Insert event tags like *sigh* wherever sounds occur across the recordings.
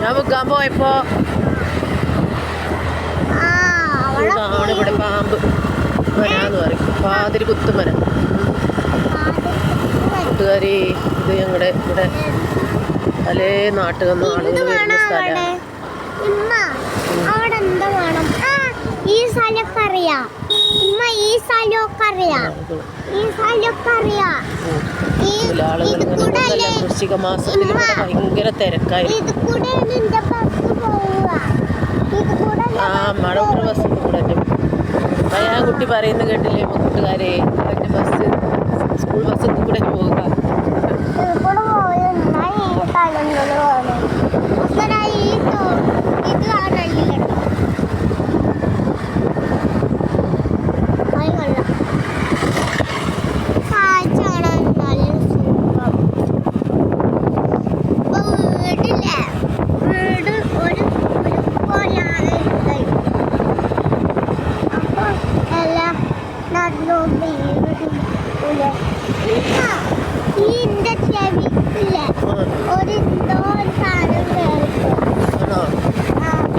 ഞാൻ വെക്കാൻ പോയപ്പോ ആ അവിടെ ഇതാണ് ഇവിടെ പാമ്പ്. മരാന്ന് പറയും. പാതിരി കുത്തുമര കൂട്ടുകാരി ഇത് ഞങ്ങളുടെ ഇവിടെ പല നാട്ടിൽ നിന്ന് ആളുകൾ വരുന്ന സ്ഥലമാണ് ഈ സ്ഥലമൊക്കെ അറിയാം. ഇമ്മ ഈ സ്ഥലമൊക്കെ അറിയാം. ഈ സ്ഥലമൊക്കെ അറിയാം. വൃശ്ചിക മാസത്തിൽ ഭയങ്കര തിരക്കായിരുന്നു ആ കൂടെ കുട്ടി പറയുന്നത് കേട്ടില്ലേ കൂട്ടുകാരെ ബസ് സ്കൂൾ ബസ് കൂടെ പോവുക.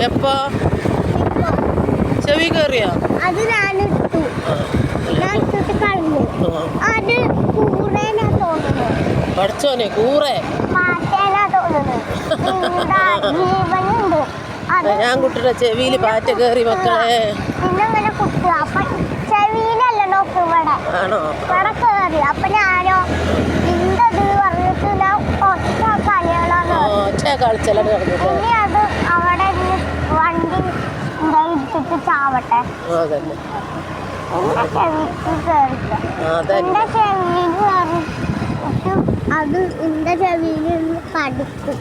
എപ്പോ? ചെവി കയറിയോ അത് ഞാൻ ഇട്ടു ഞാൻ ഇട്ടിട്ട് കളഞ്ഞു. ആ. അത് കൂറേനാ തോന്നുന്നു പഠിച്ചോനെ കൂറേ. *laughs* ഞാൻ കുട്ടിയുടെ ചെവിയിൽ പാറ്റ കയറി മക്കളെ. ആണോ? ഇവിടെ കേറി. അപ്പൊ ഞാനോ ഇന്നത് പറഞ്ഞിട്ട് ഞാൻ ഒറ്റ കളികളാണ് ഒറ്റ കളിച്ചെല്ലാം ഇനി അത് അവിടെ ഇരുന്ന് വണ്ടി ഇട്ടിട്ട് ചാവട്ടെ. ആ തന്നെ എന്റെ ചെവിക്ക് അതന്നെ. എന്റെ ചെവിയിൽ കയറിട്ട് അത് എന്റെ ചെവിയിൽ നിന്ന് കടിക്കും.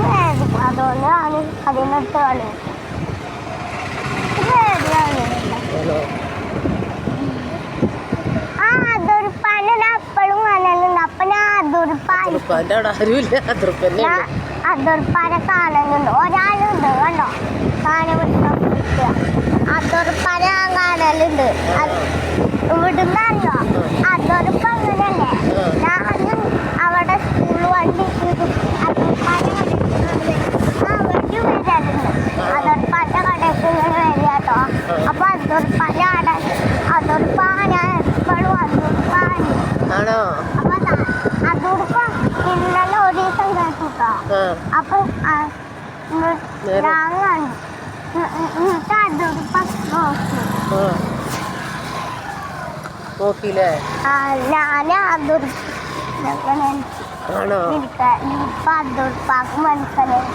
വേദന അതുകൊണ്ടാണ് അതിനകത്ത് കളി വേദനയാണ് ആണോ ആ അതുരുപ്പാനെ ഞാൻ അപ്പോഴും കാണലുണ്ട് അപ്പൊ ഞാൻ അതുരുപ്പാൻ ഉപ്പാന്റെ അവിടെ ആരുമില്ല അതിർപ്പന്നെ ഞാൻ അതുർപ്പാനെ കാണലുണ്ട് ഒരാളുണ്ട് കണ്ടോ? അതുർപ്പാനെ ഞാൻ കാണലുണ്ട്. ഇവിടുന്ന് അറിയോ? അതുർപ്പ് അങ്ങനെയല്ലേ? ഞാൻ അവിടെ സ്കൂൾ വണ്ടി അതുർപ്പാനെ ആ വണ്ടി വരാറുണ്ട്. അതുർപ്പാന്റെ കടയ്ക്ക് ഇങ്ങനെ വരിക കേട്ടോ. അപ്പൊ അതുർപ്പാന്റെ കട അതുർപ്പാന എപ്പോഴും അതുർപ്പാണ് ആണോ? അപ്പം നോക്കിയില്ലേ? ഞാൻ അതൊരു ആണോ? അതൊരു മനസ്സിലായി